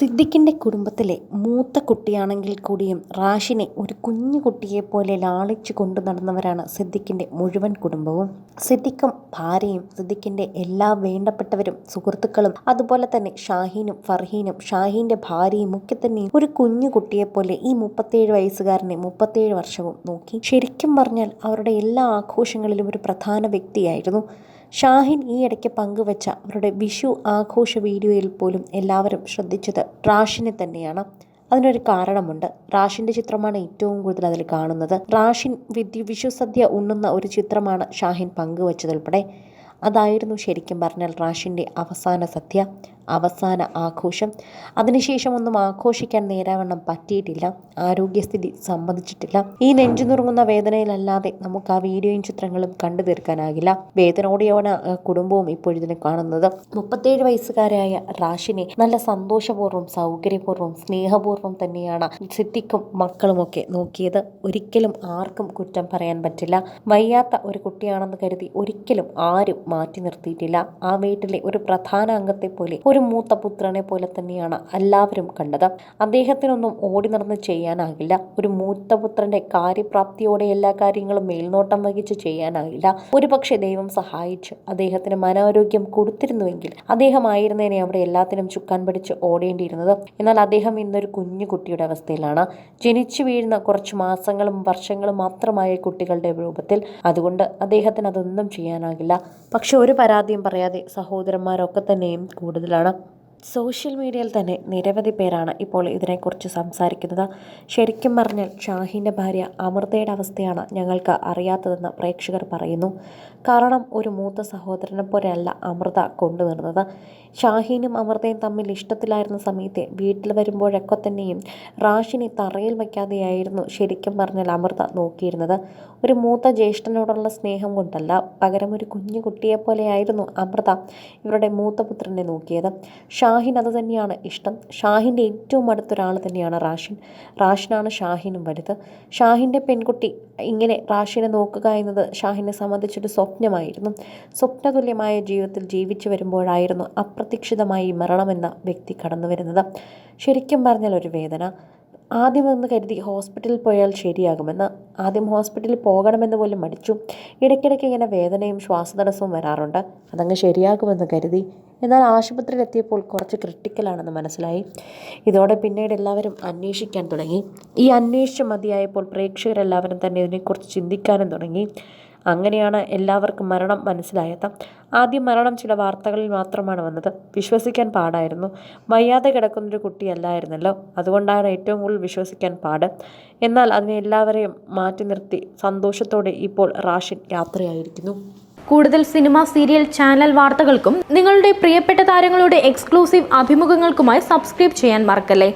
സിദ്ദിഖിന്റെ കുടുംബത്തിലെ മൂത്ത കുട്ടിയാണെങ്കിൽ കൂടിയും റാഷിനെ ഒരു കുഞ്ഞു കുട്ടിയെപ്പോലെ ലാളിച്ചു കൊണ്ടു നടന്നവരാണ് സിദ്ദിഖിന്റെ മുഴുവൻ കുടുംബവും. സിദ്ദിഖും ഭാര്യയും സിദ്ദിഖിന്റെ എല്ലാ വേണ്ടപ്പെട്ടവരും സുഹൃത്തുക്കളും അതുപോലെ തന്നെ ഷാഹീനും ഫർഹീനും ഷാഹീന്റെ ഭാര്യയും ഒക്കെ തന്നെ ഒരു കുഞ്ഞു കുട്ടിയെപ്പോലെ ഈ മുപ്പത്തേഴ് വയസ്സുകാരനെ മുപ്പത്തേഴ് വർഷവും നോക്കി. ശരിക്കും പറഞ്ഞാൽ അവരുടെ എല്ലാ ആഘോഷങ്ങളിലും ഒരു പ്രധാന വ്യക്തിയായിരുന്നു. ഷാഹിൻ ഈ ഇടയ്ക്ക് പങ്കുവച്ച അവരുടെ വിഷു ആഘോഷ വീഡിയോയിൽ പോലും എല്ലാവരും ശ്രദ്ധിച്ചത് റാഷിനെ തന്നെയാണ്. അതിനൊരു കാരണമുണ്ട്. റാഷിന്റെ ചിത്രമാണ് ഏറ്റവും കൂടുതൽ അതിൽ കാണുന്നത്. റാഷിൻ വിദ്യ വിഷു സദ്യ ഉണ്ണുന്ന ഒരു ചിത്രമാണ് ഷാഹിൻ പങ്കുവച്ചതുൾപ്പെടെ. അതായിരുന്നു ശരിക്കും പറഞ്ഞാൽ റാഷിന്റെ അവസാന സദ്യ. അവസാന ആഘോഷം. അതിനുശേഷം ഒന്നും ആഘോഷിക്കാൻ നേരാവണ്ണം പറ്റിയിട്ടില്ല. ആരോഗ്യസ്ഥിതി സംബന്ധിച്ചിട്ടില്ല. ഈ നെഞ്ചു നുറുങ്ങുന്ന വേദനയിലല്ലാതെ നമുക്ക് ആ വീഡിയോയും ചിത്രങ്ങളും കണ്ടു തീർക്കാനാകില്ല. വേദനയോടെയാണ് കുടുംബവും ഇപ്പോഴിതിനെ കാണുന്നത്. മുപ്പത്തേഴ് വയസ്സുകാരായ റാഷിനെ നല്ല സന്തോഷപൂർവം സൗകര്യപൂർവം സ്നേഹപൂർവം തന്നെയാണ് സിദ്ദിഖും മക്കളുമൊക്കെ നോക്കിയത്. ഒരിക്കലും ആർക്കും കുറ്റം പറയാൻ പറ്റില്ല. വയ്യാത്ത ഒരു കുട്ടിയാണെന്ന് കരുതി ഒരിക്കലും ആരും മാറ്റി നിർത്തിയിട്ടില്ല. ആ വീട്ടിലെ ഒരു പ്രധാന അംഗത്തെ പോലെ ഒരു മൂത്ത പുത്രനെ പോലെ തന്നെയാണ് എല്ലാവരും കണ്ടത്. അദ്ദേഹത്തിനൊന്നും ഓടി നടന്ന് ചെയ്യാനാകില്ല. ഒരു മൂത്ത പുത്രന്റെ കാര്യപ്രാപ്തിയോടെ എല്ലാ കാര്യങ്ങളും മേൽനോട്ടം വഹിച്ച് ചെയ്യാനാകില്ല. ഒരുപക്ഷെ ദൈവം സഹായിച്ച് അദ്ദേഹത്തിന് മനോരോഗ്യം കൊടുത്തിരുന്നുവെങ്കിൽ അദ്ദേഹമായിരുന്നേനെ അവിടെ എല്ലാത്തിനും ചുക്കാൻ പിടിച്ച് ഓടേണ്ടിയിരുന്നത്. എന്നാൽ അദ്ദേഹം ഇന്നൊരു കുഞ്ഞു കുട്ടിയുടെ അവസ്ഥയിലാണ്. ജനിച്ചു വീഴുന്ന കുറച്ച് മാസങ്ങളും വർഷങ്ങളും മാത്രമായ കുട്ടികളുടെ രൂപത്തിൽ. അതുകൊണ്ട് അദ്ദേഹത്തിന് അതൊന്നും ചെയ്യാനാകില്ല. പക്ഷെ ഒരു പരാതിയും പറയാതെ സഹോദരന്മാരൊക്കെ തന്നെയും കൂടുതലാണ്. か സോഷ്യൽ മീഡിയയിൽ തന്നെ നിരവധി പേരാണ് ഇപ്പോൾ ഇതിനെക്കുറിച്ച് സംസാരിക്കുന്നത്. ശരിക്കും പറഞ്ഞാൽ ഷാഹിന്റെ ഭാര്യ അമൃതയുടെ അവസ്ഥയാണ് ഞങ്ങൾക്ക് അറിയാത്തതെന്ന് പ്രേക്ഷകർ പറയുന്നു. കാരണം ഒരു മൂത്ത സഹോദരനെ പോലെയല്ല അമൃത കൊണ്ടുവരുന്നത്. ഷാഹീനും അമൃതയും തമ്മിൽ ഇഷ്ടത്തിലായിരുന്ന സമയത്തെ വീട്ടിൽ വരുമ്പോഴൊക്കെ തന്നെയും റാഷിനെ തറയിൽ വയ്ക്കാതെയായിരുന്നു ശരിക്കും പറഞ്ഞാൽ അമൃത നോക്കിയിരുന്നത്. ഒരു മൂത്ത ജ്യേഷ്ഠനോടുള്ള സ്നേഹം കൊണ്ടല്ല പകരം ഒരു കുഞ്ഞു കുട്ടിയെപ്പോലെയായിരുന്നു അമൃത ഇവരുടെ മൂത്ത പുത്രനെ നോക്കിയത്. ഷാഹിൻ അത് തന്നെയാണ് ഇഷ്ടം. ഷാഹിന്റെ ഏറ്റവും അടുത്തൊരാൾ തന്നെയാണ് റാഷിൻ. റാഷിനാണ് ഷാഹിനും വലുത്. ഷാഹിന്റെ പെൺകുട്ടി ഇങ്ങനെ റാഷിനെ നോക്കുക എന്നത് ഷാഹിനെ സംബന്ധിച്ചൊരു സ്വപ്നമായിരുന്നു. സ്വപ്നതുല്യമായ ജീവിതത്തിൽ ജീവിച്ചു വരുമ്പോഴായിരുന്നു അപ്രതീക്ഷിതമായി മരണമെന്ന വ്യക്തി കടന്നു വരുന്നത് ശരിക്കും പറഞ്ഞാൽ ഒരു വേദന. ആദ്യമൊന്ന് കരുതി ഹോസ്പിറ്റലിൽ പോയാൽ ശരിയാകുമെന്ന്. ആദ്യം ഹോസ്പിറ്റലിൽ പോകണമെന്ന് പോലും മടിച്ചു. ഇടയ്ക്കിടയ്ക്ക് ഇങ്ങനെ വേദനയും ശ്വാസതടസ്സവും വരാറുണ്ട്. അതങ്ങ് ശരിയാകുമെന്ന് കരുതി. എന്നാൽ ആശുപത്രിയിൽ എത്തിയപ്പോൾ കുറച്ച് ക്രിട്ടിക്കലാണെന്ന് മനസ്സിലായി. ഇതോടെ പിന്നീട് എല്ലാവരും അന്വേഷിക്കാൻ തുടങ്ങി. ഈ അന്വേഷിച്ച് മതിയായപ്പോൾ പ്രേക്ഷകരെല്ലാവരും തന്നെ ഇതിനെക്കുറിച്ച് ചിന്തിക്കാനും തുടങ്ങി. അങ്ങനെയാണ് എല്ലാവർക്കും മരണം മനസ്സിലായത്. ആദ്യം മരണം ചില വാർത്തകളിൽ മാത്രമാണ് വന്നത്. വിശ്വസിക്കാൻ പാടായിരുന്നു. വയ്യാതെ കിടക്കുന്നൊരു കുട്ടിയല്ലായിരുന്നല്ലോ. അതുകൊണ്ടാണ് ഏറ്റവും കൂടുതൽ വിശ്വസിക്കാൻ പാട്. എന്നാൽ അതിനെ എല്ലാവരെയും മാറ്റി നിർത്തി സന്തോഷത്തോടെ ഇപ്പോൾ റാഷിൻ യാത്രയായിരിക്കുന്നു. കൂടുതൽ സിനിമ സീരിയൽ ചാനൽ വാർത്തകൾക്കും നിങ്ങളുടെ പ്രിയപ്പെട്ട താരങ്ങളുടെ എക്സ്ക്ലൂസീവ് അഭിമുഖങ്ങൾക്കുമായി സബ്സ്ക്രൈബ് ചെയ്യാൻ മറക്കല്ലേ?